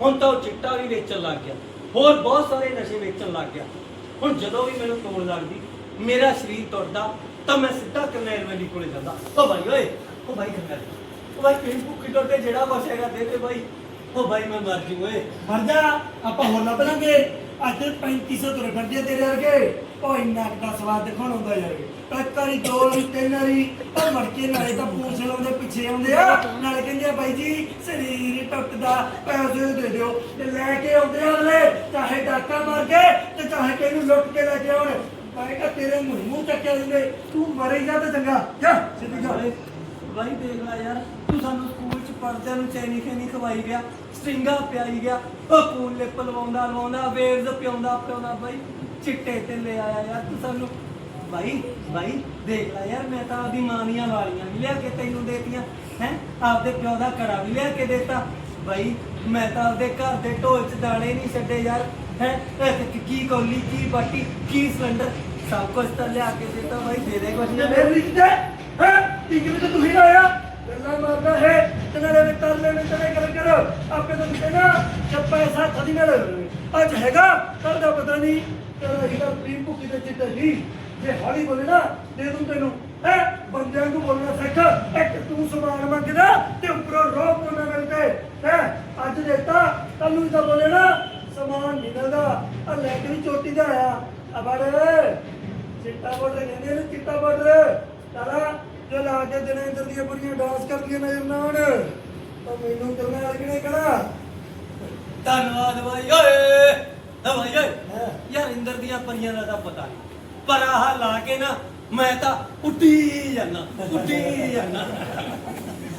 ਹੁਣ ਤਾਂ ਉਹ ਚਿੱਟਾ ਵੀ ਵੇਚਣ ਲੱਗ ਗਿਆ। ਹੋਰ ਬਹੁਤ ਸਾਰੇ ਨਸ਼ੇ ਵੇਚਣ ਲੱਗ ਗਿਆ। ਹੁਣ ਜਦੋਂ ਵੀ ਮੈਨੂੰ ਤੋੜ ਲੱਗਦੀ, ਮੇਰਾ ਸਰੀਰ ਤੁਰਦਾ, ਤਾਂ ਮੈਂ ਸਿੱਧਾ ਕਰਨੈਲ ਵੈਲੀ ਕੋਲੇ ਜਾਂਦਾ। ਉਹ ਭਾਈ ਓਏ ਉਹ ਭਾਈ ਕਰਨੈਲ, ਓ ਭਾਈ ਪਿੰਡ ਭੁੱਖੀ ਟੋਟੇ ਜਿਹੜਾ ਕੁਛ ਹੈਗਾ ਦੇ ਦੇ ਭਾਈ। ਓ ਭਾਈ ਮੈਂ ਮਰ ਜੂ, ਓਏ। ਮਰ ਜਾ, ਆਪਾਂ ਹੋਰ ਲੱਭ ਲਾਂਗੇ। ਅੱਜ 3500 ਤੁਰੇ ਫਿਰਦੇ ਆ ਤੇਰੇ ਵਰਗੇ। ਉਹ ਇੰਨਾ ਦਾ ਸਵਾਦ ਦਿਖਾਉਣ ਹੁੰਦਾ ਯਾਰ। ਇੱਕ ਵਾਰੀ, ਦੋ ਵਾਰੀ, ਤਿੰਨ ਵਾਰੀ ਉਹ ਮੜ ਨਾਲੇ ਤਾਂ ਪੂੰਛ ਲਾਉਂਦੇ, ਪਿੱਛੇ ਆਉਂਦੇ ਆ। ਨਾਲੇ ਕਹਿੰਦੇ ਆ, ਬਾਈ ਜੀ, ਸਰੀਰ ਟੁੱਟਦਾ, ਪੈਸੇ ਦੇ ਦਿਓ। ਤੇ ਲੈ ਕੇ ਆਉਂਦੇ ਆ ਅਗਲੇ, ਚਾਹੇ ਡਾਕਾ ਮਾਰ ਕੇ ਤੇ ਚਾਹੇ ਕਿਹਨੂੰ ਲੁੱਟ ਕੇ ਲੈ ਕੇ ਆਉਣ। ਬਾਈ ਕਾ ਤੇਰੇ ਮੂੰਹ ਮੂੰਹ ਚੱਕਿਆ ਦਿੰਦੇ। ਤੂੰ ਮਰੇ ਜਾ ਤੇ ਚੰਗਾ। ਜਾ, ਸਿੱਧੀ ਜਾ ਭਾਈ ਦੇਖ ਲੈ ਯਾਰ, ਤੂੰ ਸਾਨੂੰ ਸਕੂਲ ਚ ਪੜਦਿਆਂ ਨੂੰ ਚੈਨੀ ਖੇਨੀ ਖਵਾਈ ਗਿਆ ਸਟਿੰਗਾ ਪਿਆਈ ਗਿਆ। ਉਹ ਕੂਲ ਲਿਪ ਲਵਾਉਂਦਾ ਲਵਾਉਂਦਾ, ਵੇਰਜ਼ ਪਿਆਉਂਦਾ ਪਿਆਉਂਦਾ ਭਾਈ ਚਿੱਟੇ ਤੇ ਲੈ ਆਇਆ ਯਾਰ ਤੂੰ ਸਾਨੂੰ। ਭਾਈ ਭਾਈ ਦੇਖ ਲੈ ਯਾਰ, ਮੈਂ ਤਾਂ ਆਪਦੀ ਮਾਂ ਦੀਆਂ ਵਾਲੀਆਂ ਵੀ ਲਿਆ ਕੇ ਤੈਨੂੰ ਦੇਤੀਆਂ, ਹੈ? ਆਪਦੇ ਪਿਓ ਦਾ ਕੜਾ ਵੀ ਲਿਆ ਕੇ ਦਿੱਤਾ। ਭਾਈ ਮੈਂ ਤਾਂ ਆਪਦੇ ਘਰ ਦੇ ਢੋਲ ਚ ਦਾਣੇ ਨਹੀਂ ਛੱਡੇ ਯਾਰ, ਹੈ? ਕੀ ਕੋਲੀ, ਕੀ ਬਾਟੀ, ਕੀ ਸਿਲੰਡਰ, ਸਭ ਕੁਝ ਤਾਂ ਲਿਆ ਕੇ ਦੇਤਾ। ਬਾਈ, ਦੇ ਦੇ ਕੁਝ ਮੇਰੇ ਲਈ ਕਿਤੇ, ਹੈ? ਟੀਕੇ ਵਿੱਚ ਤੂੰ ਹੀ ਆਇਆ। ਗੱਲਾਂ ਮਾਰਦਾ ਹੈ। ਤੇ ਨਾਲੇ ਵੀ ਤਰਲੇ ਤੇਰੇ ਕਰ ਕਰ ਆਪੇ ਤਾਂ ਕਹਿਣਾ ਕਿ ਪੈਸਾ ਥਦੀ ਨਾਲ ਅੱਜ ਹੈਗਾ ਕੱਲ ਦਾ ਪਤਾ ਨਹੀਂ, ਤੇਰਾ ਹੀਰਾ ਪੀ ਭੁੱਕੀ ਦੇ ਚਿੱਟੇ ਹੀ। ਜੇ ਹਾਲੀ ਬੋਲੇ ਨਾ, ਦੇ ਦੂੰ ਤੈਨੂੰ। ਹੈ, ਬੰਦਿਆਂ ਨੂੰ ਬੋਲਣਾ ਸਿੱਖ, ਇੱਕ ਤੂੰ ਸਮਾਨ ਮੰਗਦਾ ਤੇ ਉੱਪਰੋਂ ਰੋਕ ਤੋਂ ਨਾ ਮਿਲਦੇ ਹੈ, ਅੱਜ ਦੇਤਾ ਕੱਲ ਨੂੰ ਤਾਂ ਬੋਲੇ ਨਾ, ਸਮਾਨ ਨਹੀਂ ਮਿਲਦਾ। ਆ ਲੈ ਕੇ ਵੀ ਚੋਟੀ ਦਾ ਆਇਆ। ਆ ਚਿੱਟਾ ਬਾਰਡਰ ਕਹਿੰਦੇ ਨੇ, ਚਿੱਟਾ ਬਾਰਡਰ ਤਾਰਾ ਜੋ ਲਾ ਕੇ ਦਿਨੇ ਇੰਦਰ ਦੀਆਂ ਡਾਂਸ ਕਰਦੀਆਂ ਨਜ਼ਰ ਨਾ ਆਉਣ। ਤਾਂ ਮੈਨੂੰ ਕਰਨਾ ਲੱਗਣੇ ਕਹਣਾ ਧੰਨਵਾਦ ਭਾਈ ਓਏ! ਆ ਭਾਈ ਓਏ! ਹਾਂ। ਯਾਰ ਇੰਦਰ ਦੀਆਂ ਪਰੀਆਂ ਦਾ ਤਾਂ ਪਤਾ ਨਹੀਂ ਪਰ ਆਹ ਲਾ ਕੇ ਨਾ ਮੈਂ ਤਾਂ ਉੱਡੀ ਜਾਣਾ ਉੱਡੀ ਜਾਣਾ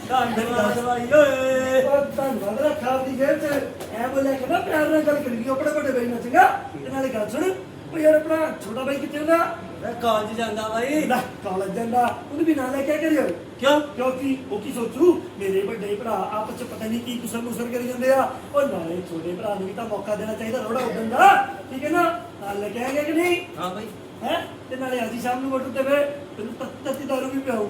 ਧੰਨਵਾਦ ਭਾਈ ਓਏ! ਧੰਨਵਾਦ ਰੱਖਾ ਦੀ ਜੇਬ ਚ। ਐ ਬੋਲਿਆ ਕਿ ਨਾ ਪਿਆਰ ਨਾਲ ਗੱਲ ਕਰੀ ਆਪਣੇ ਵੱਡੇ ਬਈ ਨਾਲ ਚੰਗਾ ਤੇ ਨਾਲੇ ਗੱਲ ਸੁਣ। ਉਹ ਯਾਰ ਆਪਣਾ ਛੋਟਾ ਬਾਈ ਕਿੱਥੇ ਹੁੰਦਾ? ਮੈਂ ਕਾਲਜ ਜਾਂਦਾ ਭਾਈ ਲੈ ਕਾਲਜ ਜਾਂਦਾ। ਉਹਨੂੰ ਵੀ ਨਾਲ ਲੈ ਕੇ ਕਰਿਓ। ਕਿਉਂ? ਕਿਉਂਕਿ ਉਹ ਕੀ ਸੋਚੂ? ਮੇਰੇ ਵੱਡੇ ਭਰਾ ਆਪਸ ਚ ਪਤਾ ਨਹੀਂ ਕੀ ਕੁਸਰ ਮੁਸਰ ਕਰੀ ਜਾਂਦੇ ਆ। ਉਹ ਨਾਲੇ ਛੋਟੇ ਭਰਾ ਨੂੰ ਵੀ ਤਾਂ ਮੌਕਾ ਦੇਣਾ ਚਾਹੀਦਾ ਥੋੜਾ ਉਦਣ ਦਾ। ਠੀਕ ਹੈ ਨਾ? ਨਾਲ ਲੈ ਕੇ ਆਏਗਾ ਕਿ ਨਹੀਂ? ਹਾਂ ਭਾਈ ਹੈ? ਤੇ ਨਾਲੇ ਅੱਜ ਸ਼ਾਮ ਨੂੰ ਮੋਟਰ ਤੇ ਵੇ ਤੈਨੂੰ ਤੱਤੀ ਤੱਤੀ ਦਾਰੂ ਵੀ ਪਿਆਉ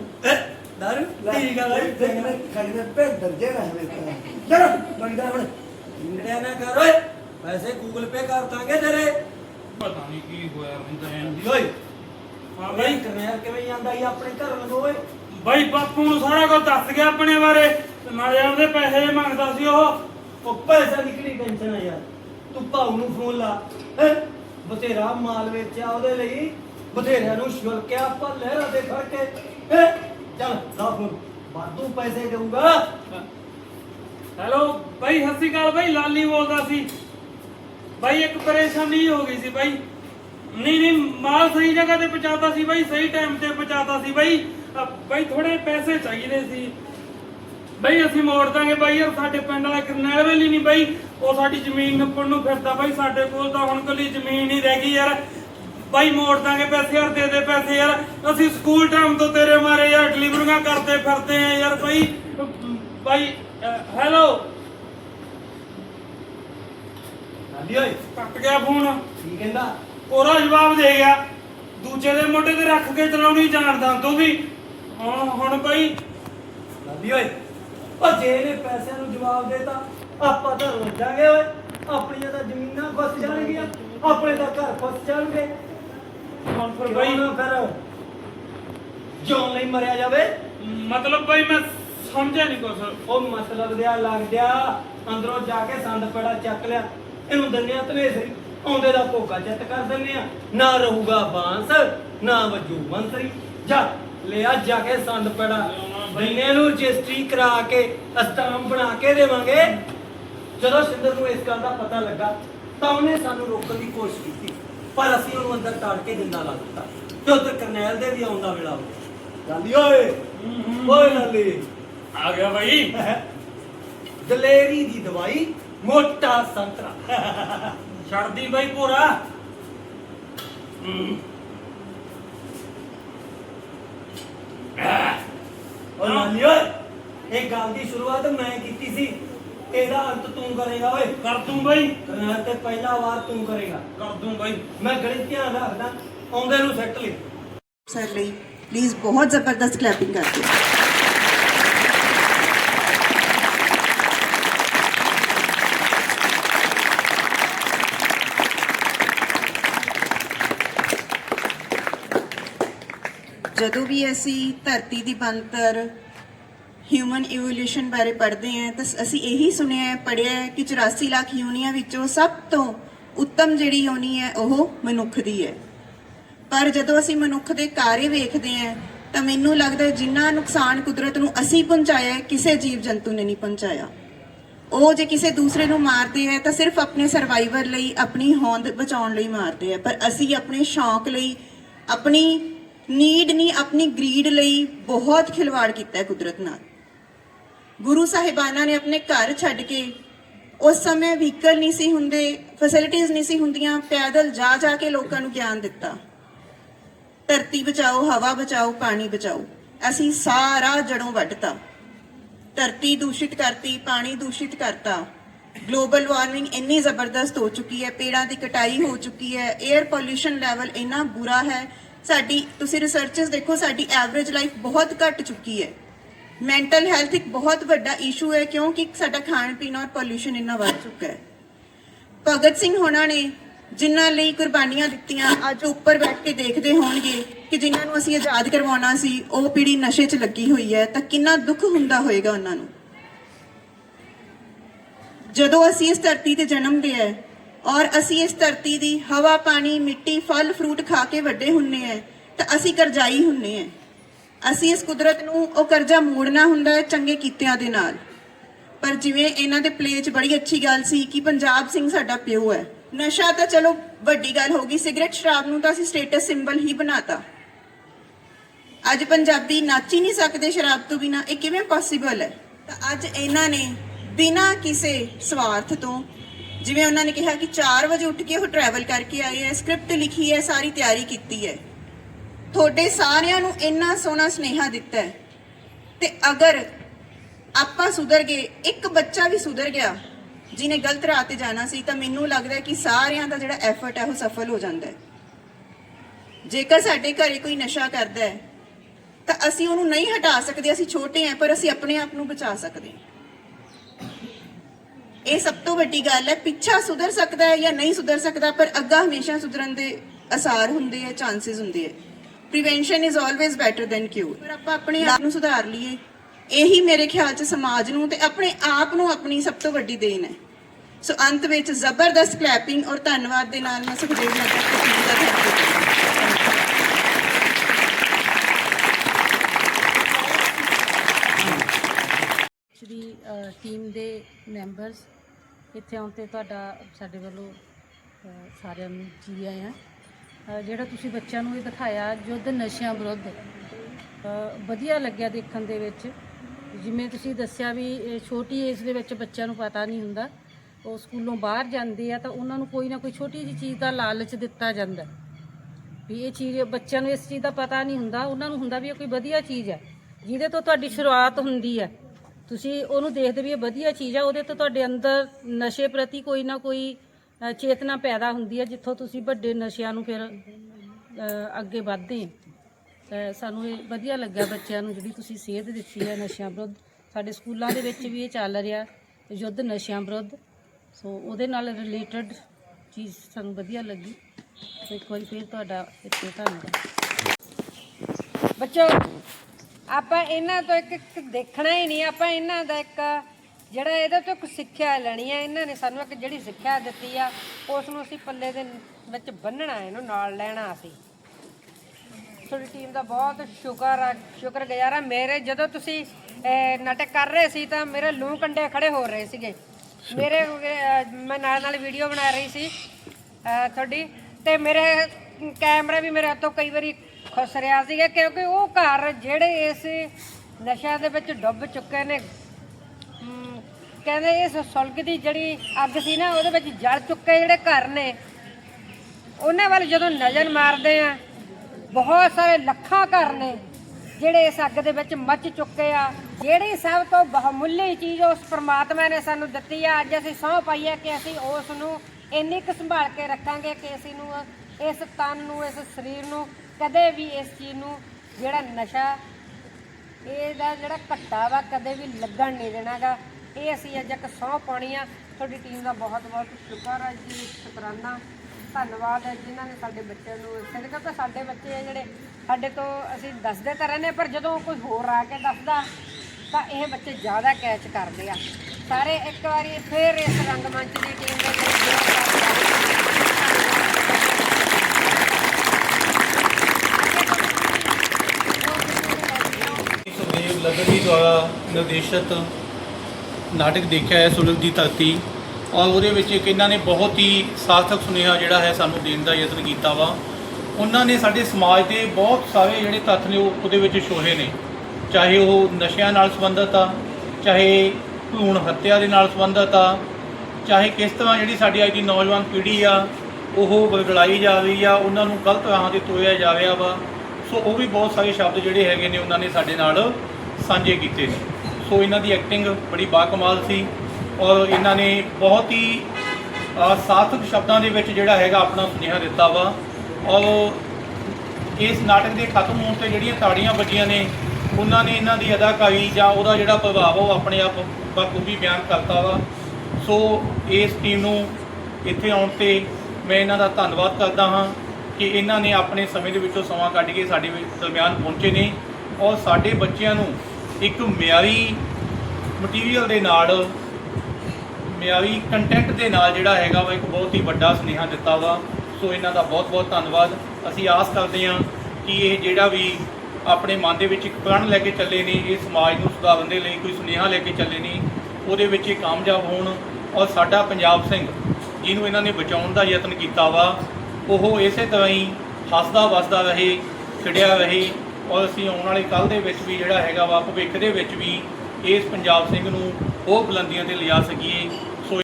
ਦਾਰੂ? ਠੀਕ ਆ ਭਾਈ ਦੇਖ ਲੈ ਖਾਈ ਦੇ ਪੇ ਦਰਜੇ ਨਾ ਹੋਵੇ ਤਾਂ। ਚਲ ਬੰਦਾ ਹੁਣ। ਇੰਦੜਿਆ ਨਾ ਕਰ ਓਏ। ਪੈਸੇ ਗੂਗਲ ਪੇ ਕਰ ਦਾਂਗੇ ਤੇਰੇ। ਨਹੀਂ ਕੀ ਹੋਇਆ ਹੁੰਦਾ ਹੈ ਦੀ ਓਏ ਹਾਂ ਬਾਈ ਕਰਨੈਲ ਕਿਵੇਂ ਜਾਂਦਾ ਈ ਆਪਣੇ ਘਰ ਨੂੰ ਓਏ? ਬਾਈ ਬਾਪੂ ਨੂੰ ਸਾਰਾ ਕੁਝ ਦੱਸ ਗਿਆ ਆਪਣੇ ਬਾਰੇ ਤੇ ਨਾਲੇ ਆਪਦੇ ਪੈਸੇ ਮੰਗਦਾ ਸੀ ਉਹ। ਉਹ ਪੈਸਾ ਕਿਹੜੀ ਟੈਨਸ਼ਨ ਆ ਯਾਰ। ਤੂੰ ਭਾਉ ਨੂੰ ਫੋਨ ਲਾ ਹੈ? ਬਥੇਰਾ ਮਾਲ ਵੇਚਿਆ ਉਹਦੇ ਲਈ ਬਥੇਰਿਆਂ ਨੂੰ ਸ਼ੁਲਕਿਆ ਆਪਾਂ ਲਹਿਰਾਂ ਦੇ ਫੜ ਕੇ ਹੈ? ਚੱਲ ਲਾ ਫੋਨ। ਵਾਧੂ ਪੈਸੇ ਦੇਊਗਾ। ਹੈਲੋ ਬਾਈ ਸਤਿ ਸ਼੍ਰੀ ਅਕਾਲ ਬਾਈ ਲਾਲੀ ਬੋਲਦਾ ਸੀ। ਬਾਈ ਇੱਕ ਪਰੇਸ਼ਾਨੀ ਹੋ ਗਈ ਸੀ ਬਾਈ। ਨਹੀਂ ਨਹੀਂ ਮਾਲ ਸਹੀ ਜਗ੍ਹਾ ਤੇ ਪਹੁੰਚਾਤਾ ਸੀ ਬਾਈ ਸਹੀ ਟਾਈਮ ਤੇ ਪਹੁੰਚਾਤਾ ਸੀ ਬਾਈ। ਬਾਈ ਥੋੜੇ ਪੈਸੇ ਚਾਹੀਦੇ ਸੀ। ਬਾਈ ਅਸੀਂ ਮੋੜ ਦਾਂਗੇ ਬਾਈ ਯਾਰ ਸਾਡੇ ਪਿੰਡ ਵਾਲਾ ਕਰਨੈਲ ਵੇਲੀ ਨਹੀਂ ਬਾਈ। ਉਹ ਸਾਡੀ ਜ਼ਮੀਨ ਨੱਪਣ ਨੂੰ ਫਿਰਦਾ ਬਾਈ ਸਾਡੇ ਕੋਲ ਤਾਂ ਹੁਣ ਕੱਲੀ ਜ਼ਮੀਨ ਹੀ ਰਹਿ ਗਈ ਯਾਰ। ਬਾਈ ਮੋੜ ਦਾਂਗੇ ਪੈਸੇ ਯਾਰ ਦੇ ਦੇ ਪੈਸੇ ਯਾਰ। ਅਸੀਂ ਸਕੂਲ ਟਾਈਮ ਤੋਂ ਤੇਰੇ ਮਾਰੇ ਯਾਰ ਡਿਲੀਵਰੀਆਂ ਕਰਦੇ ਫਿਰਦੇ ਆ ਯਾਰ ਬਾਈ। ਬਾਈ ਹੈਲੋ ਹਾਂਜੀ ਓਏ। ਕੱਟ ਗਿਆ ਫੋਨ ਕੀ ਕਹਿੰਦਾ? ਕੋਰਾ ਜਵਾਬ ਦੇ ਗਿਆ। ਦੂਜੇ ਦੇ ਮੋਢੇ ਤੇ ਰੱਖ ਕੇ ਚਲਾਉਣੀ ਜਾਣਦਾ ਤੂੰ ਵੀ। ਹੁਣ ਹੁਣ ਬਾਈ। ਹਾਂਜੀ ਓਏ ਉਹ ਜੇ ਇਹਨੇ ਪੈਸਿਆਂ ਨੂੰ ਜਵਾਬ ਦੇਤਾ ਆਪਾਂ ਤਾਂ ਰੁੱਝ ਜਾਾਂਗੇ ਓਏ। ਆਪਣੀਆਂ ਤਾਂ ਜ਼ਮੀਨਾਂ ਫਸ ਜਾਣਗੀਆਂ ਆਪਣੇ ਤਾਂ ਘਰ ਫਸ ਜਾਣਗੇ। ਹੁਣ ਫਿਰ ਬਾਈ ਨਾ ਫਿਰ ਜਿਉਂ ਲਈ ਮਰਿਆ ਜਾਵੇ। ਮਤਲਬ ਬਾਈ ਮੈਂ ਸਮਝਿਆ ਨਹੀਂ ਕੁਛ। ਉਹ ਮਤਲਬ ਦਿਆ ਲੱਗ ਗਿਆ ਅੰਦਰੋਂ ਜਾ ਕੇ ਸੰਦ ਪੜਾ ਚੱਕ ਲਿਆ। ਇਹਨੂੰ ਦੰਨਿਆ ਤਵੇਸਰੀ ਆਉਂਦੇ ਦਾ ਭੋਗਾ ਚਿੱਤ ਕਰ ਦਿੰਨੇ ਆ। ਨਾ ਰਹੂਗਾ ਬਾਂਸ ਨਾ ਵਜੂ ਮੰਤਰੀ। ਜਾ ਲਿਆ ਜਾ ਕੇ ਸੰਦ ਪੜਾ। ਬੰਨੇ ਨੂੰ ਰਜਿਸਟਰੀ ਕਰਾ ਕੇ ਅਸਤਾਮ ਬਣਾ ਕੇ ਦੇਵਾਂਗੇ। ਜਦੋਂ ਸਿੰਦਰ ਨੂੰ ਇਸ ਗੱਲ ਦਾ ਪਤਾ ਲੱਗਾ ਤਾਂ ਉਹਨੇ ਸਾਨੂੰ ਰੋਕਣ ਦੀ ਕੋਸ਼ਿਸ਼ ਕੀਤੀ। ਪਰ ਅਸੀਂ ਉਹਨੂੰ ਅੰਦਰ ਤਾੜ ਕੇ ਜਿੰਦਾ ਲਾ ਦਿੱਤਾ। ਤੇ ਉਧਰ ਕਰਨੈਲ ਦੇ ਵੀ ਆਉਣ ਦਾ ਵੇਲਾ ਹੋ ਗਿਆ। ਲਾਲੀ ਓਏ! ਓਏ ਲਾਲੀ! ਆ ਗਿਆ ਬਾਈ। ਦਲੇਰੀ ਦੀ ਦਵਾਈ ਮੋਟਾ ਸੰਤਰਾ। ਛੱਡਦੀ ਬਾਈ ਭੋਰਾ। ਓ ਲਾਲੀ ਓਏ ਇਹ ਗੱਲ ਦੀ ਸ਼ੁਰੂਆਤ ਮੈਂ ਕੀਤੀ ਸੀ। ਇਹਦਾ ਅੰਤ ਤੂੰ ਕਰੇਗਾ ਓਏ। ਕਰ ਦੂੰ ਬਾਈ। ਤੇ ਪਹਿਲਾ ਵਾਰ ਤੂੰ ਕਰੇਗਾ। ਕਰ ਦੂੰ ਬਾਈ। ਮੈਂ ਗਣਿਤ ਧਿਆਨ ਰੱਖਦਾ ਆਉਂਦੇ ਨੂੰ ਸੈੱਟ ਲਈ। ਸਰ ਲਈ। ਪਲੀਜ਼ ਬਹੁਤ ਜ਼ਬਰਦਸਤ ਕਲੈਪਿੰਗ ਕਰਦੇ ਜਦੋਂ ਵੀ ਅਸੀਂ ਧਰਤੀ ਦੀ ਬਣਤਰ ਹਿਊਮਨ ਇਵੋਲੂਸ਼ਨ ਬਾਰੇ ਪੜ੍ਹਦੇ ਹਾਂ, ਤਾਂ ਅਸੀਂ ਇਹੀ ਸੁਣਿਆ ਹੈ, ਪੜ੍ਹਿਆ ਹੈ ਕਿ 84 ਲੱਖ ਯੋਨੀਆਂ ਵਿੱਚੋਂ ਸਭ ਤੋਂ ਉੱਤਮ ਜਿਹੜੀ ਯੂਨੀ ਹੈ, ਉਹ ਮਨੁੱਖ ਦੀ ਹੈ। ਪਰ ਜਦੋਂ ਅਸੀਂ ਮਨੁੱਖ ਦੇ ਕਾਰੇ ਵੇਖਦੇ ਹਾਂ, ਤਾਂ ਮੈਨੂੰ ਲੱਗਦਾ ਜਿੰਨਾ ਨੁਕਸਾਨ ਕੁਦਰਤ ਨੂੰ ਅਸੀਂ ਪਹੁੰਚਾਇਆ ਕਿਸੇ ਜੀਵ ਜੰਤੂ ਨੇ ਨਹੀਂ ਪਹੁੰਚਾਇਆ। ਉਹ ਜੇ ਕਿਸੇ ਦੂਸਰੇ ਨੂੰ ਮਾਰਦੇ ਹੈ, ਤਾਂ ਸਿਰਫ ਆਪਣੇ ਸਰਵਾਈਵਰ ਲਈ, ਆਪਣੀ ਹੋਂਦ ਬਚਾਉਣ ਲਈ ਮਾਰਦੇ ਹੈ। ਪਰ ਅਸੀਂ ਆਪਣੇ ਸ਼ੌਂਕ ਲਈ, ਆਪਣੀ ਨੀਡ ਨਹੀਂ ਆਪਣੀ ਗਰੀਡ ਲਈ ਬਹੁਤ ਖਿਲਵਾੜ ਕੀਤਾ ਹੈ ਕੁਦਰਤ ਨਾਲ। ਗੁਰੂ ਸਾਹਿਬਾਨਾਂ ਨੇ ਆਪਣੇ ਘਰ ਛੱਡ ਕੇ ਉਸ ਸਮੇਂ ਵਹੀਕਲ ਨਹੀਂ ਸੀ ਹੁੰਦੇ ਫੈਸਿਲਿਟੀਆਂ ਨਹੀਂ ਸੀ ਹੁੰਦੀਆਂ, ਪੈਦਲ ਜਾ ਜਾ ਕੇ ਲੋਕਾਂ ਨੂੰ ਗਿਆਨ ਦਿੱਤਾ। ਧਰਤੀ ਬਚਾਓ, ਹਵਾ ਬਚਾਓ, ਪਾਣੀ ਬਚਾਓ, ਅਸੀਂ ਸਾਰਾ ਜੜੋਂ ਵੱਢਤਾ। ਧਰਤੀ ਦੂਸ਼ਿਤ ਕਰਤੀ, ਪਾਣੀ ਦੂਸ਼ਿਤ ਕਰਤਾ। ਗਲੋਬਲ ਵਾਰਮਿੰਗ ਇੰਨੀ ਜ਼ਬਰਦਸਤ ਹੋ ਚੁੱਕੀ ਹੈ, ਪੇੜਾਂ ਦੀ ਕਟਾਈ ਹੋ ਚੁੱਕੀ ਹੈ 에ਅਰ ਪੋਲਿਊਸ਼ਨ ਲੈਵਲ ਇੰਨਾ ਬੁਰਾ ਹੈ ਸਾਡੀ, ਤੁਸੀਂ ਰਿਸਰਚਰਸ ਦੇਖੋ, ਸਾਡੀ ਐਵਰੇਜ ਲਾਈਫ ਬਹੁਤ ਘਟ ਚੁੱਕੀ ਹੈ। ਮੈਂਟਲ ਹੈਲਥ ਇੱਕ ਬਹੁਤ ਵੱਡਾ ਇਸ਼ੂ ਹੈ, ਕਿਉਂਕਿ ਸਾਡਾ ਖਾਣ ਪੀਣ ਔਰ ਪੋਲਿਊਸ਼ਨ ਇੰਨਾ ਵੱਧ ਚੁੱਕਾ ਹੈ। ਭਗਤ ਸਿੰਘ ਹੋਣਾ ਨੇ ਜਿਨ੍ਹਾਂ ਲਈ ਕੁਰਬਾਨੀਆਂ ਦਿੱਤੀਆਂ, ਅੱਜ ਉੱਪਰ ਬੈਠ ਕੇ ਦੇਖਦੇ ਹੋਣਗੇ ਕਿ ਜਿਨ੍ਹਾਂ ਨੂੰ ਅਸੀਂ ਆਜ਼ਾਦ ਕਰਵਾਉਣਾ ਸੀ, ਉਹ ਪੀੜੀ ਨਸ਼ੇ 'ਚ ਲੱਗੀ ਹੋਈ ਹੈ, ਤਾਂ ਕਿੰਨਾ ਦੁੱਖ ਹੁੰਦਾ ਹੋਵੇਗਾ ਉਹਨਾਂ ਨੂੰ। ਜਦੋਂ ਅਸੀਂ ਇਸ ਧਰਤੀ ਤੇ ਜਨਮ ਲਿਆ ਔਰ ਅਸੀਂ ਇਸ ਧਰਤੀ ਦੀ ਹਵਾ, ਪਾਣੀ, ਮਿੱਟੀ, ਫਲ, ਫਰੂਟ ਖਾ ਕੇ ਵੱਡੇ ਹੁੰਨੇ ਹੈ ਤਾਂ ਅਸੀਂ ਕਰਜ਼ਾਈ ਹੁੰਨੇ ਹੈ ਅਸੀਂ ਇਸ ਕੁਦਰਤ ਨੂੰ ਉਹ ਕਰਜ਼ਾ ਮੋੜਨਾ ਹੁੰਦਾ ਹੈ ਚੰਗੇ ਕੀਤਿਆਂ ਦੇ ਨਾਲ। ਪਰ ਜਿਵੇਂ ਇਹਨਾਂ ਦੇ ਪਲੇ 'ਚ ਬੜੀ ਅੱਛੀ ਗੱਲ ਸੀ ਕਿ ਪੰਜਾਬ ਸਿੰਘ ਸਾਡਾ ਪਿਓ ਹੈ ਨਸ਼ਾ ਤਾਂ ਚਲੋ ਵੱਡੀ ਗੱਲ ਹੋ ਗਈ, ਸਿਗਰਟ ਸ਼ਰਾਬ ਨੂੰ ਤਾਂ ਅਸੀਂ ਸਟੇਟਸ ਸਿੰਬਲ ਹੀ ਬਣਾਤਾ। ਅੱਜ ਪੰਜਾਬੀ ਨੱਚ ਹੀ ਨਹੀਂ ਸਕਦੇ ਸ਼ਰਾਬ ਤੋਂ ਬਿਨਾ, ਇਹ ਕਿਵੇਂ ਪੋਸੀਬਲ ਹੈ ਤਾਂ ਅੱਜ ਇਹਨਾਂ ਨੇ ਬਿਨਾ ਕਿਸੇ ਸਵਾਰਥ ਤੋਂ ਜਿਵੇਂ ਉਹਨਾਂ ਨੇ ਕਿਹਾ ਕਿ 4 ਵਜੇ ਉੱਠ ਕੇ ਉਹ ਟਰੈਵਲ ਕਰਕੇ ਆਏ ਹੈ ਸਕ੍ਰਿਪਟ ਲਿਖੀ ਹੈ, ਸਾਰੀ ਤਿਆਰੀ ਕੀਤੀ ਹੈ। ਤੁਹਾਡੇ ਸਾਰਿਆਂ ਨੂੰ ਇੰਨਾ ਸੋਹਣਾ ਸਨੇਹਾ ਦਿੱਤਾ ਹੈ। ਤੇ ਅਗਰ ਆਪਾਂ ਸੁਧਰ ਗਏ, ਇੱਕ ਬੱਚਾ ਵੀ ਸੁਧਰ ਗਿਆ, ਜਿਹਨੇ ਗਲਤ ਰਾਹ ਤੇ ਜਾਣਾ ਸੀ, ਤਾਂ ਮੈਨੂੰ ਲੱਗਦਾ ਹੈ ਕਿ ਸਾਰਿਆਂ ਦਾ ਜਿਹੜਾ ਐਫਰਟ ਹੈ, ਉਹ ਸਫਲ ਹੋ ਜਾਂਦਾ ਹੈ। ਜੇਕਰ ਸਾਡੇ ਘਰੇ ਕੋਈ ਨਸ਼ਾ ਕਰਦਾ ਹੈ, ਤਾਂ ਅਸੀਂ ਉਹਨੂੰ ਨਹੀਂ ਹਟਾ ਸਕਦੇ, ਅਸੀਂ ਛੋਟੇ ਹਾਂ, ਪਰ ਅਸੀਂ ਆਪਣੇ ਆਪ ਨੂੰ ਬਚਾ ਸਕਦੇ ਹਾਂ। ਇਹ ਸਭ ਤੋਂ ਵੱਡੀ ਗੱਲ ਹੈ, ਪਿੱਛਾ ਸੁਧਰ ਸਕਦਾ ਹੈ ਜਾਂ ਨਹੀਂ ਸੁਧਰ ਸਕਦਾ, ਪਰ ਅੱਗਾ ਹਮੇਸ਼ਾ ਸੁਧਰਨ ਦੇ ਅਸਾਰ ਹੁੰਦੇ ਹੈ ਚਾਂਸਸ ਹੁੰਦੇ ਹੈ। Prevention is always better than cure ਪਰ ਆਪਾਂ ਆਪਣੇ ਆਪ ਨੂੰ ਸੁਧਾਰ ਲਈਏ। ਇਹੀ ਮੇਰੇ ਖਿਆਲ 'ਚ ਸਮਾਜ ਨੂੰ ਤੇ ਆਪਣੇ ਆਪ ਨੂੰ ਆਪਣੀ ਸਭ ਤੋਂ ਵੱਡੀ ਦੇਣ ਹੈ। ਸੋ ਅੰਤ ਵਿੱਚ ਜ਼ਬਰਦਸਤ ਕਲੈਪਿੰਗ ਔਰ ਧੰਨਵਾਦ ਦੇ ਨਾਲ ਮੈਂ ਸੁਖਦੇਵ ਨਗਰ ਦਾ ਧੰਨਵਾਦ ਸ਼੍ਰੀ ਅ, ਟੀਮ ਦੇ ਮੈਂਬਰਸ ਇੱਥੇ ਆਉਣ ਤੇ ਤੁਹਾਡਾ ਸਾਡੇ ਵੱਲੋਂ ਅ, ਸਾਰਿਆਂ ਨੂੰ ਜੀ ਆਇਆਂ। ਅ, ਜਿਹੜਾ ਤੁਸੀਂ ਬੱਚਿਆਂ ਨੂੰ ਇਹ ਦਿਖਾਇਆ ਯੁੱਧ ਨਸ਼ਿਆਂ ਵਿਰੁੱਧ ਅ, ਵਧੀਆ ਲੱਗਿਆ ਦੇਖਣ ਦੇ ਵਿੱਚ। ਜਿਵੇਂ ਤੁਸੀਂ ਦੱਸਿਆ ਵੀ ਇਹ ਛੋਟੀ ਏਜ ਦੇ ਵਿੱਚ ਬੱਚਿਆਂ ਨੂੰ ਪਤਾ ਨਹੀਂ ਹੁੰਦਾ ਉਹ ਸਕੂਲੋਂ ਬਾਹਰ ਜਾਂਦੇ ਆ ਤਾਂ ਉਹਨਾਂ ਨੂੰ ਕੋਈ ਨਾ ਕੋਈ ਛੋਟੀ ਜਿਹੀ ਚੀਜ਼ ਦਾ ਲਾਲਚ ਦਿੱਤਾ ਜਾਂਦਾ। ਵੀ ਇਹ ਚੀਜ਼ ਬੱਚਿਆਂ ਨੂੰ ਇਸ ਚੀਜ਼ ਦਾ ਪਤਾ ਨਹੀਂ ਹੁੰਦਾ ਉਹਨਾਂ ਨੂੰ ਹੁੰਦਾ ਵੀ ਇਹ ਕੋਈ ਵਧੀਆ ਚੀਜ਼ ਹੈ ਜਿਹਦੇ ਤੋਂ ਤੁਹਾਡੀ ਸ਼ੁਰੂਆਤ ਹੁੰਦੀ ਹੈ। ਤੁਸੀਂ ਉਹਨੂੰ ਦੇਖਦੇ ਵੀ ਇਹ ਵਧੀਆ ਚੀਜ਼ ਆ ਉਹਦੇ ਤੋਂ ਤੁਹਾਡੇ ਅੰਦਰ ਨਸ਼ੇ ਪ੍ਰਤੀ ਕੋਈ ਨਾ ਕੋਈ ਚੇਤਨਾ ਪੈਦਾ ਹੁੰਦੀ ਹੈ ਜਿੱਥੋਂ ਤੁਸੀਂ ਵੱਡੇ ਨਸ਼ਿਆਂ ਨੂੰ ਫਿਰ ਅੱਗੇ ਵਧਦੇ ਅ, ਸਾਨੂੰ ਇਹ ਵਧੀਆ ਲੱਗਾ ਬੱਚਿਆਂ ਨੂੰ ਜਿਹੜੀ ਤੁਸੀਂ ਸੇਧ ਦਿੱਤੀ ਹੈ ਨਸ਼ਿਆਂ ਵਿਰੁੱਧ। ਸਾਡੇ ਸਕੂਲਾਂ ਦੇ ਵਿੱਚ ਵੀ ਇਹ ਚੱਲ ਰਿਹਾ ਯੁੱਧ ਨਸ਼ਿਆਂ ਵਿਰੁੱਧ। ਸੋ ਉਹਦੇ ਨਾਲ ਰਿਲੇਟਡ ਚੀਜ਼ ਸਾਨੂੰ ਵਧੀਆ ਲੱਗੀ। ਸੋ ਇੱਕ ਵਾਰੀ ਫਿਰ ਤੁਹਾਡਾ ਇੱਥੇ ਧੰਨਵਾਦ। ਬੱਚੋ ਆਪਾਂ ਇਹਨਾਂ ਤੋਂ ਇੱਕ ਇੱਕ ਦੇਖਣਾ ਹੀ ਨਹੀਂ, ਆਪਾਂ ਇਹਨਾਂ ਦਾ ਇੱਕ ਜਿਹੜਾ ਇਹਦੇ ਤੋਂ ਇੱਕ ਸਿੱਖਿਆ ਲੈਣੀ ਹੈ, ਇਹਨਾਂ ਨੇ ਸਾਨੂੰ ਇੱਕ ਜਿਹੜੀ ਸਿੱਖਿਆ ਦਿੱਤੀ ਆ ਉਸ ਨੂੰ ਅਸੀਂ ਪੱਲੇ ਦੇ ਵਿੱਚ ਬੰਨਣਾ ਇਹਨੂੰ ਨਾਲ ਲੈਣਾ ਅਸੀਂ। ਤੁਹਾਡੀ ਟੀਮ ਦਾ ਬਹੁਤ ਸ਼ੁਕਰ ਆ, ਸ਼ੁਕਰਗੁਜ਼ਾਰ ਆ। ਮੇਰੇ ਜਦੋਂ ਤੁਸੀਂ ਨਾਟਕ ਕਰ ਰਹੇ ਸੀ ਤਾਂ ਮੇਰੇ ਲੂੰ ਕੰਡੇ ਖੜੇ ਹੋ ਰਹੇ ਸੀਗੇ। ਮੇਰੇ ਮੈਂ ਨਾਲ ਨਾਲ ਵੀਡੀਓ ਬਣਾ ਰਹੀ ਸੀ ਤੁਹਾਡੀ। ਤੇ ਮੇਰੇ ਕੈਮਰਾ ਵੀ ਮੇਰੇ ਹੱਥੋਂ ਕਈ ਵਾਰੀ ਖੁਸ ਰਿਹਾ ਸੀਗਾ ਕਿਉਂਕਿ ਉਹ ਘਰ ਜਿਹੜੇ ਇਸ ਨਸ਼ਿਆਂ ਦੇ ਵਿੱਚ ਡੁੱਬ ਚੁੱਕੇ ਨੇ ਅਮ, ਕਹਿੰਦੇ ਇਸ ਸੁਲਗ ਦੀ ਜਿਹੜੀ ਅੱਗ ਸੀ ਨਾ ਉਹਦੇ ਵਿੱਚ ਜਲ ਚੁੱਕੇ ਜਿਹੜੇ ਘਰ ਨੇ ਉਹਨਾਂ ਵੱਲ ਜਦੋਂ ਨਜ਼ਰ ਮਾਰਦੇ ਆ ਬਹੁਤ ਸਾਰੇ ਲੱਖਾਂ ਘਰ ਨੇ ਜਿਹੜੇ ਇਸ ਅੱਗ ਦੇ ਵਿੱਚ ਮੱਚ ਚੁੱਕੇ ਆ। ਜਿਹੜੀ ਸਭ ਤੋਂ ਬਹੁਮੁੱਲੀ ਚੀਜ਼ ਉਸ ਪ੍ਰਮਾਤਮਾ ਨੇ ਸਾਨੂੰ ਦਿੱਤੀ ਆ ਅੱਜ ਅਸੀਂ ਸਹੁੰ ਪਾਈ ਹੈ ਕਿ ਅਸੀਂ ਉਸ ਨੂੰ ਇੰਨੀ ਕੁ ਸੰਭਾਲ ਕੇ ਰੱਖਾਂਗੇ ਕਿ ਅਸੀਂ ਨੂੰ ਇਸ ਤਨ ਨੂੰ ਇਸ ਸਰੀਰ ਨੂੰ ਕਦੇ ਵੀ ਇਸ ਚੀਜ਼ ਨੂੰ ਜਿਹੜਾ ਨਸ਼ਾ ਇਹਦਾ ਜਿਹੜਾ ਘੱਟਾ ਵਾ ਕਦੇ ਵੀ ਲੱਗਣ ਨਹੀਂ ਦੇਣਾਗਾ। ਇਹ ਅਸੀਂ ਅੱਜ ਇੱਕ ਸਹੁੰ ਪਾਉਣੀ ਆ। ਤੁਹਾਡੀ ਟੀਮ ਦਾ ਬਹੁਤ ਬਹੁਤ ਸ਼ੁਕਰ ਆ ਜੀ ਸ਼ੁਕਰਾਨਾ। ਧੰਨਵਾਦ ਹੈ ਜਿਨ੍ਹਾਂ ਨੇ ਸਾਡੇ ਬੱਚਿਆਂ ਨੂੰ ਸਿੱਧਾ ਤਾਂ ਸਾਡੇ ਬੱਚੇ ਆ ਜਿਹੜੇ ਸਾਡੇ ਤੋਂ ਅਸੀਂ ਦੱਸਦੇ ਤਾਂ ਰਹਿੰਦੇ ਹਾਂ, ਪਰ ਜਦੋਂ ਕੋਈ ਹੋਰ ਆ ਕੇ ਦੱਸਦਾ ਤਾਂ ਇਹ ਬੱਚੇ ਜ਼ਿਆਦਾ ਕੈਚ ਕਰਦੇ ਆ। ਸਾਰੇ ਇੱਕ ਵਾਰੀ ਫੇਰ ਇਸ ਰੰਗਮੰਚ ਦੀ ਟੀਮ ਦੇ ਵਿੱਚ ਸੁਖਦੇਵ ਲਗੜੀ ਦੁਆਰਾ ਨਿਰਦੇਸ਼ਿਤ ਨਾਟਕ ਦੇਖਿਆ ਹੈ ਸੁਲਗ ਦੀ ਧਰਤੀ ਔਰ ਉਹਦੇ ਵਿੱਚ ਇੱਕ ਇਹਨਾਂ ਨੇ ਬਹੁਤ ਹੀ ਸਾਰਥਕ ਸੁਨੇਹਾ ਜਿਹੜਾ ਹੈ ਸਾਨੂੰ ਦੇਣ ਦਾ ਯਤਨ ਕੀਤਾ ਵਾ। ਉਹਨਾਂ ਨੇ ਸਾਡੇ ਸਮਾਜ ਦੇ ਬਹੁਤ ਸਾਰੇ ਜਿਹੜੇ ਤੱਥ ਨੇ ਉਹ ਉਹਦੇ ਵਿੱਚ ਛੋਹੇ ਨੇ। ਚਾਹੇ ਉਹ ਨਸ਼ਿਆਂ ਨਾਲ ਸੰਬੰਧਿਤ ਆ, ਚਾਹੇ ਭਰੂਣ ਹੱਤਿਆ ਦੇ ਨਾਲ ਸੰਬੰਧਿਤ ਆ, ਚਾਹੇ ਕਿਸ ਤਰ੍ਹਾਂ ਜਿਹੜੀ ਸਾਡੀ ਅੱਜ ਦੀ ਨੌਜਵਾਨ ਪੀੜ੍ਹੀ ਆ, ਉਹ ਬਗੜਾਈ ਜਾ ਰਹੀ ਆ, ਉਹਨਾਂ ਨੂੰ ਗਲਤ ਰਾਹਾਂ ਤੇ ਤੋਇਆ ਜਾ ਰਿਹਾ ਵਾ। ਸੋ ਉਹ ਵੀ ਬਹੁਤ ਸਾਰੇ ਸ਼ਬਦ ਜਿਹੜੇ ਹੈਗੇ ਨੇ ਉਹਨਾਂ ਨੇ ਸਾਡੇ ਨਾਲ ਸਾਂਝੇ ਕੀਤੇ ਨੇ ਸੋ ਇਹਨਾਂ ਦੀ ਐਕਟਿੰਗ ਬੜੀ ਬਾਕਮਾਲ ਸੀ ਔਰ ਇਹਨਾਂ ਨੇ ਬਹੁਤ ਹੀ ਸਾਰਥਕ ਸ਼ਬਦਾਂ ਦੇ ਵਿੱਚ ਜਿਹੜਾ ਹੈਗਾ ਆਪਣਾ ਸੁਨੇਹਾ ਦਿੱਤਾ ਵਾ। ਔਰ ਇਸ ਨਾਟਕ ਦੇ ਖਤਮ ਹੋਣ ਤੇ ਜਿਹੜੀਆਂ ਤਾੜੀਆਂ ਵੱਜੀਆਂ ਨੇ, ਉਹਨਾਂ ਨੇ ਇਹਨਾਂ ਦੀ ਅਦਾਕਾਰੀ ਜਾਂ ਉਹਦਾ ਜਿਹੜਾ ਪ੍ਰਭਾਵ ਆ ਉਹ ਆਪਣੇ ਆਪ ਬਖੂਬੀ ਬਿਆਨ ਕਰਤਾ ਵਾ। ਸੋ ਇਸ ਟੀਮ ਨੂੰ ਇੱਥੇ ਆਉਣ ਤੇ ਮੈਂ ਇਹਨਾਂ ਦਾ ਧੰਨਵਾਦ ਕਰਦਾ ਹਾਂ ਕਿ ਇਹਨਾਂ ਨੇ ਆਪਣੇ ਸਮੇਂ ਦੇ ਵਿੱਚੋਂ ਸਮਾਂ ਕੱਢ ਕੇ ਸਾਡੇ ਦਰਮਿਆਨ ਪਹੁੰਚੇ ਨੇ ਔਰ ਸਾਡੇ ਬੱਚਿਆਂ ਨੂੰ ਇੱਕ ਮਿਆਰੀ ਮਟੀਰੀਅਲ ਦੇ ਨਾਲ, ਮਿਆਰੀ ਕੰਟੈਂਟ ਦੇ ਨਾਲ ਜਿਹੜਾ ਹੈਗਾ ਵਾ, ਇੱਕ ਬਹੁਤ ਹੀ ਵੱਡਾ ਸੁਨੇਹਾ ਦਿੱਤਾ ਵਾ। ਸੋ ਇਹਨਾਂ ਦਾ ਬਹੁਤ ਬਹੁਤ ਧੰਨਵਾਦ। ਅਸੀਂ ਆਸ ਕਰਦੇ ਹਾਂ ਕਿ ਇਹ ਜਿਹੜਾ ਵੀ ਆਪਣੇ ਮਨ ਦੇ ਵਿੱਚ ਇੱਕ ਪ੍ਰਣ ਲੈ ਕੇ ਚੱਲੇ ਨੇ, ਇਹ ਸਮਾਜ ਨੂੰ ਸੁਧਾਰਨ ਦੇ ਲਈ ਕੋਈ ਸੁਨੇਹਾ ਲੈ ਕੇ ਚੱਲੇ ਨੇ, ਉਹਦੇ ਵਿੱਚ ਇਹ ਕਾਮਯਾਬ ਹੋਣ। ਔਰ ਸਾਡਾ ਪੰਜਾਬ ਸਿੰਘ, ਜਿਹਨੂੰ ਇਹਨਾਂ ਨੇ ਬਚਾਉਣ ਦਾ ਯਤਨ ਕੀਤਾ ਵਾ, ਉਹ ਇਸੇ ਤਰ੍ਹਾਂ ਹੀ ਹੱਸਦਾ ਵਸਦਾ ਰਹੇ ਖਿੜਿਆ ਰਹੇ ਔਰ ਅਸੀਂ ਆਉਣ ਵਾਲੇ ਕੱਲ ਦੇ ਵਿੱਚ ਵੀ ਜਿਹੜਾ ਹੈਗਾ ਵਾ, ਭਵਿੱਖ ਦੇ ਵਿੱਚ ਵੀ ਇਸ ਪੰਜਾਬ ਸਿੰਘ ਨੂੰ ਉਹ ਬੁਲੰਦੀਆਂ ਤੇ ਲਿਜਾ ਸਕੀਏ। ਸੋ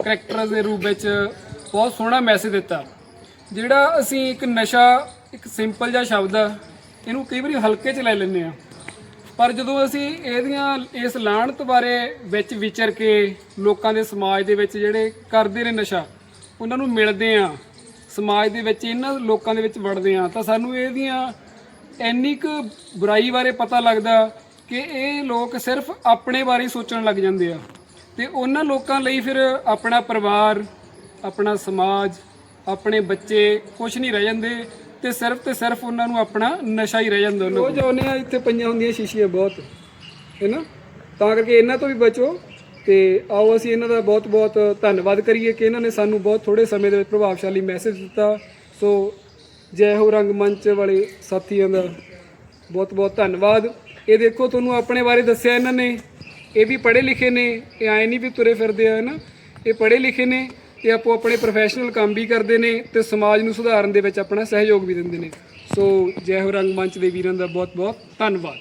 ਕਰੈਕਟਰ ਦੇ ਰੂਪ ਵਿੱਚ ਬਹੁਤ ਸੋਹਣਾ ਮੈਸੇਜ ਦਿੱਤਾ। ਜਿਹੜਾ ਅਸੀਂ ਇੱਕ ਨਸ਼ਾ, ਇੱਕ ਸਿੰਪਲ ਜਿਹਾ ਸ਼ਬਦ ਆ, ਇਹਨੂੰ ਕਈ ਵਾਰੀ ਹਲਕੇ 'ਚ ਲੈ ਲੈਂਦੇ ਆ ਪਰ ਜਦੋਂ ਅਸੀਂ ਇਹਦੀਆਂ, ਇਸ ਲਾਹਣਤ ਬਾਰੇ ਵਿੱਚ ਵਿਚਰ ਕੇ ਲੋਕਾਂ ਦੇ ਸਮਾਜ ਦੇ ਵਿੱਚ ਜਿਹੜੇ ਕਰਦੇ ਨੇ ਨਸ਼ਾ, ਉਹਨਾਂ ਨੂੰ ਮਿਲਦੇ ਆ ਸਮਾਜ ਦੇ ਵਿੱਚ ਇਹਨਾਂ ਲੋਕਾਂ ਦੇ ਵਿੱਚ ਵੜਦੇ ਆ ਤਾਂ ਸਾਨੂੰ ਇਹਦੀਆਂ ਇੰਨੀ ਕੁ ਬੁਰਾਈ ਬਾਰੇ ਪਤਾ ਲੱਗਦਾ ਕਿ ਇਹ ਲੋਕ ਸਿਰਫ ਆਪਣੇ ਬਾਰੇ ਹੀ ਸੋਚਣ ਲੱਗ ਜਾਂਦੇ ਆ। ਤੇ ਉਹਨਾਂ ਲੋਕਾਂ ਲਈ ਫਿਰ ਆਪਣਾ ਪਰਿਵਾਰ ਆਪਣਾ ਸਮਾਜ ਆਪਣੇ ਬੱਚੇ ਕੁਝ ਨਹੀਂ ਰਹਿ ਜਾਂਦੇ ਤੇ ਸਿਰਫ ਤੇ ਸਿਰਫ ਉਹਨਾਂ ਨੂੰ ਆਪਣਾ ਨਸ਼ਾ ਹੀ ਰਹਿ ਜਾਂਦਾ ਉਹਨਾਂ ਕੋਲ। ਜਾਉਨੇ ਆ ਇੱਥੇ ਪਈਆਂ ਹੁੰਦੀਆਂ ਸ਼ੀਸ਼ੀਆਂ ਬਹੁਤ ਹੈਨਾ ਤਾਂ ਕਰਕੇ ਇਹਨਾਂ ਤੋਂ ਵੀ ਬਚੋ ਤੇ ਆਓ ਅਸੀਂ ਇਹਨਾਂ ਦਾ ਬਹੁਤ ਬਹੁਤ ਧੰਨਵਾਦ ਕਰੀਏ ਕਿ ਇਹਨਾਂ ਨੇ ਸਾਨੂੰ ਬਹੁਤ ਥੋੜੇ ਸਮੇਂ ਦੇ ਵਿੱਚ ਪ੍ਰਭਾਵਸ਼ਾਲੀ ਮੈਸੇਜ ਦਿੱਤਾ। ਸੋ ਜੈ ਹੋ ਰੰਗਮੰਚ ਵਾਲੇ ਸਾਥੀਆਂ ਦਾ ਬਹੁਤ ਬਹੁਤ ਧੰਨਵਾਦ। ਇਹ ਦੇਖੋ ਤੁਹਾਨੂੰ ਆਪਣੇ ਬਾਰੇ ਦੱਸਿਆ ਇਹਨਾਂ ਨੇ। ਇਹ ਵੀ ਪੜ੍ਹੇ ਲਿਖੇ ਨੇ। ਇਹ ਆਏ ਨਹੀਂ ਵੀ ਤੁਰੇ ਫਿਰਦੇ ਆ ਨਾ ਇਹ ਪੜ੍ਹੇ ਲਿਖੇ ਨੇ ਤੇ ਆਪੋ ਆਪਣੇ ਪ੍ਰੋਫੈਸ਼ਨਲ ਕੰਮ ਵੀ ਕਰਦੇ ਨੇ ਤੇ ਸਮਾਜ ਨੂੰ ਸੁਧਾਰਨ ਦੇ ਵਿੱਚ ਆਪਣਾ ਸਹਿਯੋਗ ਵੀ ਦਿੰਦੇ ਨੇ। ਸੋ ਜੈ ਹੋ ਰੰਗਮੰਚ ਦੇ ਵੀਰਾਂ ਦਾ ਬਹੁਤ ਬਹੁਤ ਧੰਨਵਾਦ।